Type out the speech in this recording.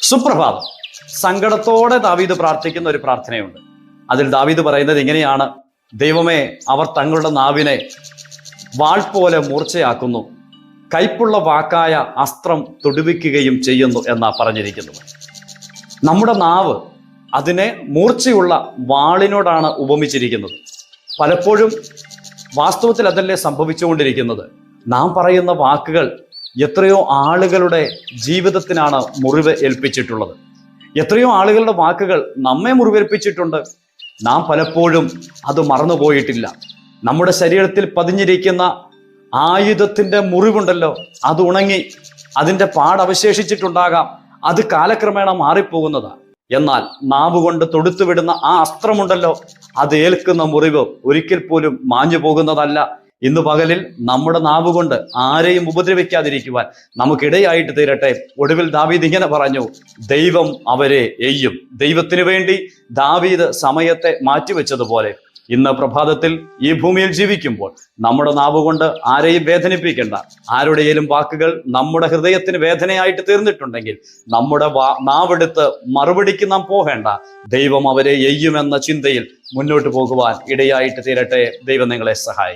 സുപ്രഭാതം. സങ്കടത്തോടെ ദാവീദ് പ്രാർത്ഥിക്കുന്ന ഒരു പ്രാർത്ഥനയുണ്ട്. അതിൽ ദാവീദ് പറയുന്നത് ഇങ്ങനെയാണ്. ദൈവമേ അവർ തങ്ങളുടെ നാവിനെ വാൾ പോലെ മൂർച്ചയാക്കുന്നു. കൈപ്പുള്ള വാക്കായ അസ്ത്രം തൊടുവിക്കുകയും ചെയ്യുന്നു എന്നാ പറഞ്ഞിരിക്കുന്നത്. നമ്മുടെ നാവ് അതിനെ മൂർച്ചയുള്ള വാളിനോടാണ് ഉപമിച്ചിരിക്കുന്നത്. പലപ്പോഴും വാസ്തവത്തിൽ അതല്ലേ സംഭവിച്ചുകൊണ്ടിരിക്കുന്നത്? നാം പറയുന്ന വാക്കുകൾ എത്രയോ ആളുകളുടെ ജീവിതത്തിനാണ് മുറിവ് ഏൽപ്പിച്ചിട്ടുള്ളത്. എത്രയോ ആളുകളുടെ വാക്കുകൾ നമ്മെ മുറിവേൽപ്പിച്ചിട്ടുണ്ട്. നാം പലപ്പോഴും അത് മറന്നുപോയിട്ടില്ല. നമ്മുടെ ശരീരത്തിൽ പതിഞ്ഞിരിക്കുന്ന ആയുധത്തിന്റെ മുറിവുണ്ടല്ലോ അത് ഉണങ്ങി അതിന്റെ പാടവശേഷിച്ചിട്ടുണ്ടാകാം. അത് കാലക്രമേണ മാറിപ്പോകുന്നതാണ് എന്നാൽ നാവ് കൊണ്ട് തൊടുത്തുവിടുന്ന ആ അസ്ത്രമുണ്ടല്ലോ അത് ഏൽക്കുന്ന മുറിവ് ഒരിക്കൽ പോലും മാഞ്ഞു പോകുന്നതല്ല ഇന്ന് പകലിൽ നമ്മുടെ നാവ് കൊണ്ട് ആരെയും ഉപദ്രവിക്കാതിരിക്കുവാൻ നമുക്കിടയായിട്ട് തീരട്ടെ. ഒടുവിൽ ദാവീദ് ഇങ്ങനെ പറഞ്ഞു ദൈവം അവരെ എയ്യും. ദൈവത്തിനു വേണ്ടി ദാവീദ് സമയത്തെ മാറ്റിവെച്ചതുപോലെ ഇന്ന് പ്രഭാതത്തിൽ ഈ ഭൂമിയിൽ ജീവിക്കുമ്പോൾ നമ്മുടെ നാവ് കൊണ്ട് ആരെയും വേദനിപ്പിക്കേണ്ട. ആരുടെയെങ്കിലും വാക്കുകൾ നമ്മുടെ ഹൃദയത്തിന് വേദനയായിട്ട് തീർന്നിട്ടുണ്ടെങ്കിൽ നമ്മുടെ നാവെടുത്ത് മറുപടിക്ക് നാം പോകേണ്ട. ദൈവം അവരെ എയ്യുമെന്ന ചിന്തയിൽ മുന്നോട്ട് പോകുവാൻ ഇടയായിട്ട് തീരട്ടെ. ദൈവം നിങ്ങളെ സഹായിക്കും.